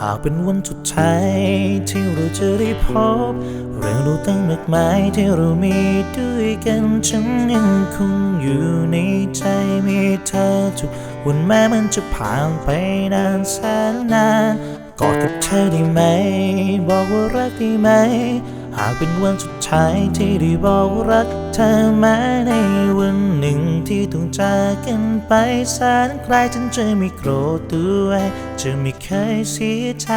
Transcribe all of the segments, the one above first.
หากเป็นวันสุดท้ายที่เราจะได้พบ เรื่องรู้ตั้งมากมายที่เรามีด้วยกันฉันยังคงอยู่ในใจมีเธอทุกวันแม้มันจะผ่านไปนานแสนนานกอดกับเธอได้ไหม บอกว่ารักได้ไหม หากเป็นวันสุด ท้ายที่ได้บอกรักเธอแม้ในวันหนึ่งที่ต้องจากกันไปแสนไกลฉันจะไม่โกรธตัวเองจะไม่เคยเสียใจ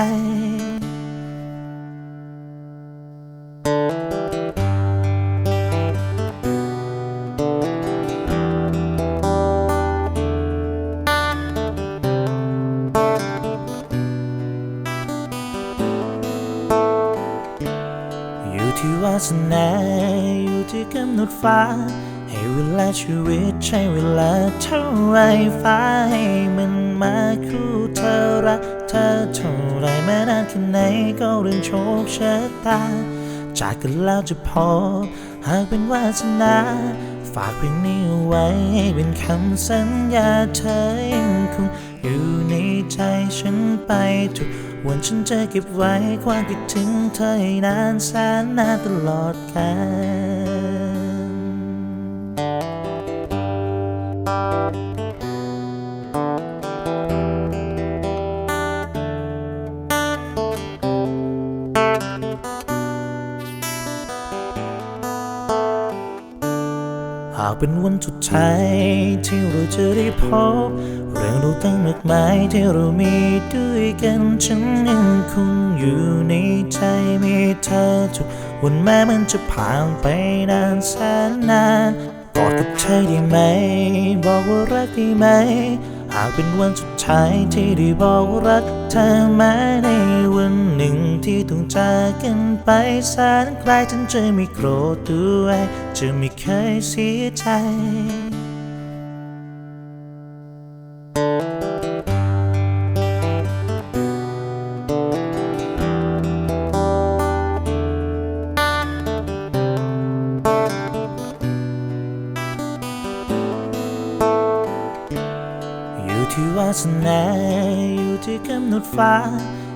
าสนาอยู่ที่กำหนดฟ้า ให้เวลาชีวิตใช้เวลาเท่าไรฟ้าให้มันมาคู่เธอรักเธอเท่าไรแม้นานแค่ไหนก็เรื่องโชคชะตา จากกันแล้วจะพอ หากเป็นวาสนา ฝากเพลงนี้ไว้ให้เป็นคำสัญญาเธอยังคงอยู่ในใจฉันไปทุก วันฉันจะเก็บไว้ความคิดถึงเธอให้นานแสนนานตลอดกาลากเป็นวันสุดท้ายที่เราจะได้พบเรื่องรู้ตั้งมากมายที่เรามีด้วยกันฉันยังคงอยู่ในใจมีเธอทุกวันแม้มันจะผ่านไปนานแสนนานกอดกับเธอได้ไหม บอกว่ารักได้ไหม หากเป็นวันสุด ท้ายที่ได้บอกรักเธอแม้ในวันหนึ่งที่ต้องจากกันไปแสนไกลฉันจะไม่โกรธด้วยจะไม่เคยเสียใจ อยู่ที่วาสนาอยู่ที่กำหนดฟ้า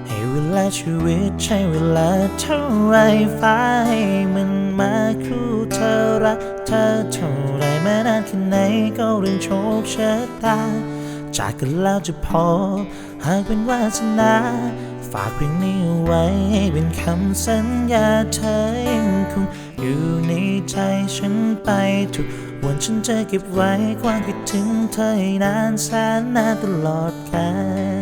ให้เวลาชีวิตใช้เวลาเท่าไรฟ้าให้มันมาคู่เธอรักเธอเท่าไรแม้นานแค่ไหนก็เรื่องโชคชะตา จากกันแล้วจะพอ หากเป็นวาสนา ฝากเพลงนี้เอาไว้ให้เป็นคำสัญญาเธอยังคงอยู่ในใจฉันไปทุก วันฉันจะเก็บไว้ความคิดถึงเธอให้นานแสนนานตลอดกาล